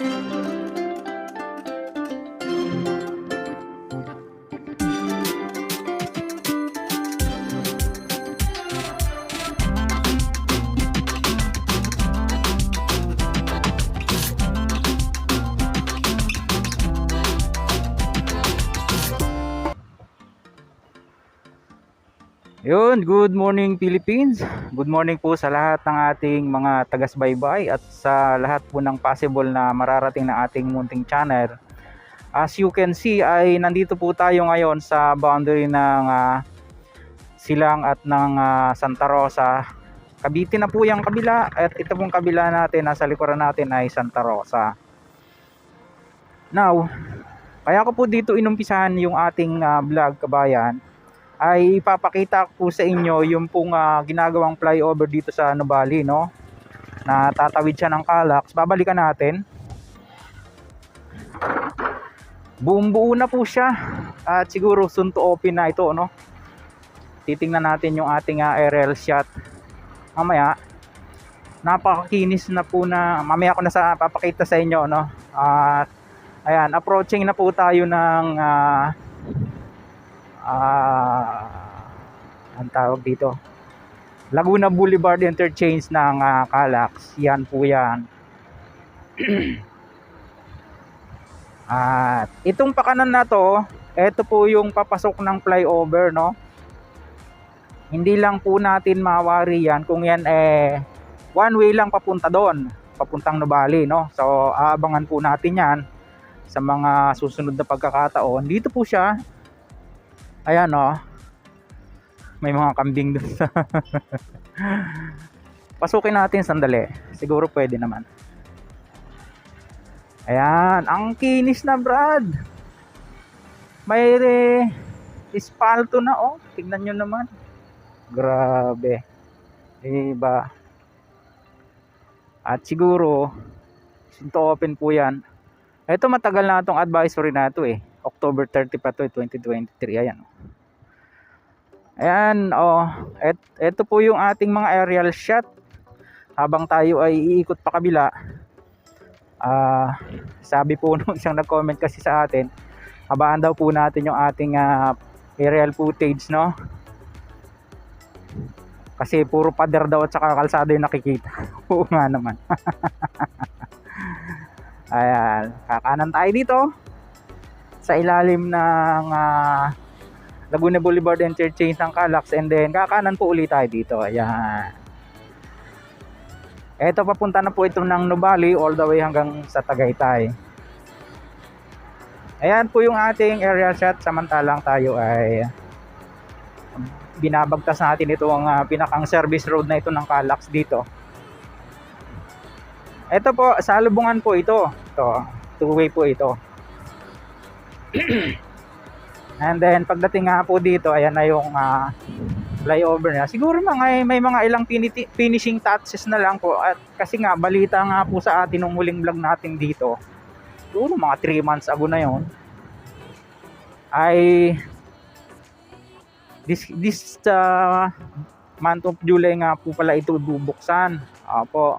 Música Yun, good morning Philippines. Good morning po sa lahat ng ating mga tagasbaybay at sa lahat po ng possible na mararating na ating munting channel. As you can see ay nandito po tayo ngayon sa boundary ng ah, Silang at ng ah, Santa Rosa. Cavite na po yung kabila at ito pong kabila natin nasa likuran natin ay Santa Rosa. Now, kaya ko po dito inumpisahan yung ating ah, vlog kabayan ay ipapakita ko po sa inyo yung pong ah, ginagawang flyover dito sa Nubali, no? Na tatawid siya ng Calax. Babalikan natin. Buong buo na po siya. At siguro soon to open na ito, no? Titingnan natin yung ating ah, aerial shot. Mamaya, napakakinis na po na, mamaya ko na sa papakita sa inyo, no? At, ayan, approaching na po tayo ng ah, ang tawag dito. Laguna Boulevard Interchange ng ah, Calax. Yan po yan. At itong pakanan na to ito po yung papasok ng flyover no? Hindi lang po natin mawari yan kung yan eh one way lang papunta doon papuntang Nubali no? So aabangan po natin yan sa mga susunod na pagkakataon. Dito po siya. Ayan oh. May mga kambing doon sa Pasukin natin sandali. Siguro pwede naman. Ayan, ang kinis na Brad. May eh, ispalto na oh. Tignan nyo naman. Grabe. Diba? At siguro, sinto open po yan. Ito matagal na itong advisory na ito eh. October 30 pa to, eh, 2023. Ayan. Ayan, oh. Et, ito po yung ating mga aerial shot. Habang tayo ay iikot pa kabila. Ah, sabi po nung isang nag-comment kasi sa atin, habaan daw po natin yung ating ah, aerial footage, no? Kasi puro pader daw at saka kalsada yung nakikita. Oo nga naman. Ayan, kakanan tayo dito sa ilalim ng ah, Laguna Boulevard Interchange ng Calax and then kakanan po ulit tayo dito. Ayan. Ito papunta na po ito ng Nubali all the way hanggang sa Tagaytay. Ayan po yung ating aerial shot samantalang tayo ay binabagtas natin ito ang ah, pinakang service road na ito ng Calax dito. Ito po, salubungan po ito. Ito, two-way po ito. And then pagdating nga po dito, ayan na yung ah, flyover niya. Siguro mga may mga ilang finishing touches na lang po at kasi nga balita nga po sa atin nung huling vlog natin dito. Siguro mga 3 months ago na yon. Ay this this ah, month of July nga po pala ito bubuksan. Opo.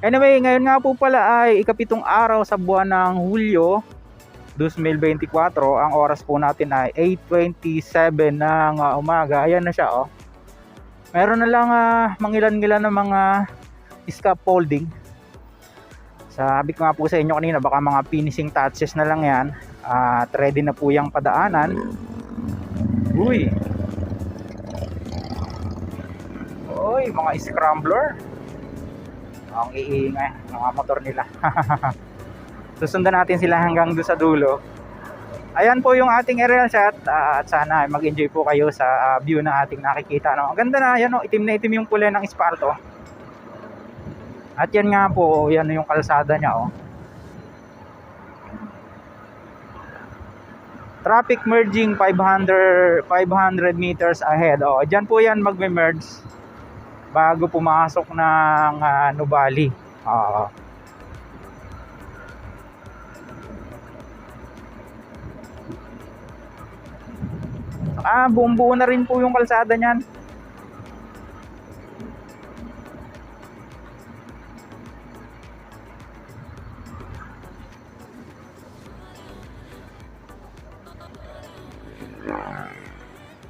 Anyway, ngayon nga po pala ay ikapitong araw sa buwan ng Hulyo 2024. Ang oras po natin ay 8.27 ng uh, umaga. Ayan na siya oh. Meron na lang uh, mangilan-ngilan ng mga scaffolding. Sabi ko nga po sa inyo kanina baka mga finishing touches na lang yan. At ready na po yung padaanan. Uy. Uy, mga scrambler. Ang iingay, mga motor nila. Susundan natin sila hanggang doon sa dulo. Ayan po yung ating aerial shot ah, at sana ay mag-enjoy po kayo sa ah, view na ating nakikita. No? Ang ganda na, yan, oh, itim na itim yung kulay ng espalto. At yan nga po, yan yung kalsada niya. Oh. Traffic merging 500 500 meters ahead. Oh, diyan po yan magme-merge bago pumasok ng uh, Nubali. Oo. Ah, buong buo na rin po yung kalsada niyan.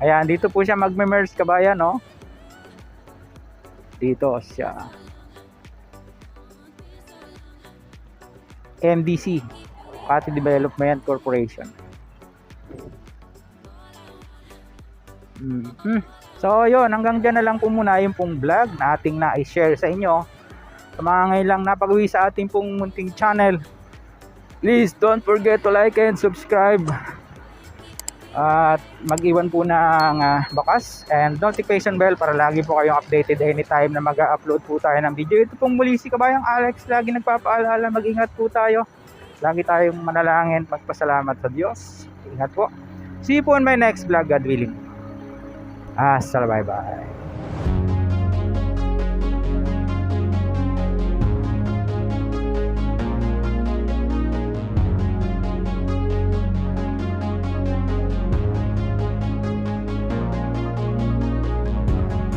Ayan, dito po siya magme-merge kabayan, no? Dito siya. MDC, Pati Development Corporation. Mhm. So, yun, hanggang dyan na lang po muna yung pong vlog na ating na-share sa inyo. Sa mga ngayon lang napag-uwi sa ating pong munting channel. Please don't forget to like and subscribe. At mag-iwan po ng ah, bakas and notification bell para lagi po kayong updated anytime na mag-upload po tayo ng video. Ito pong muli si Kabayang Alex, lagi nagpapaalala, mag-ingat po tayo. Lagi tayong manalangin, magpasalamat sa Diyos. Ingat po. See you po on my next vlog, God willing. હા ચાલ bye bye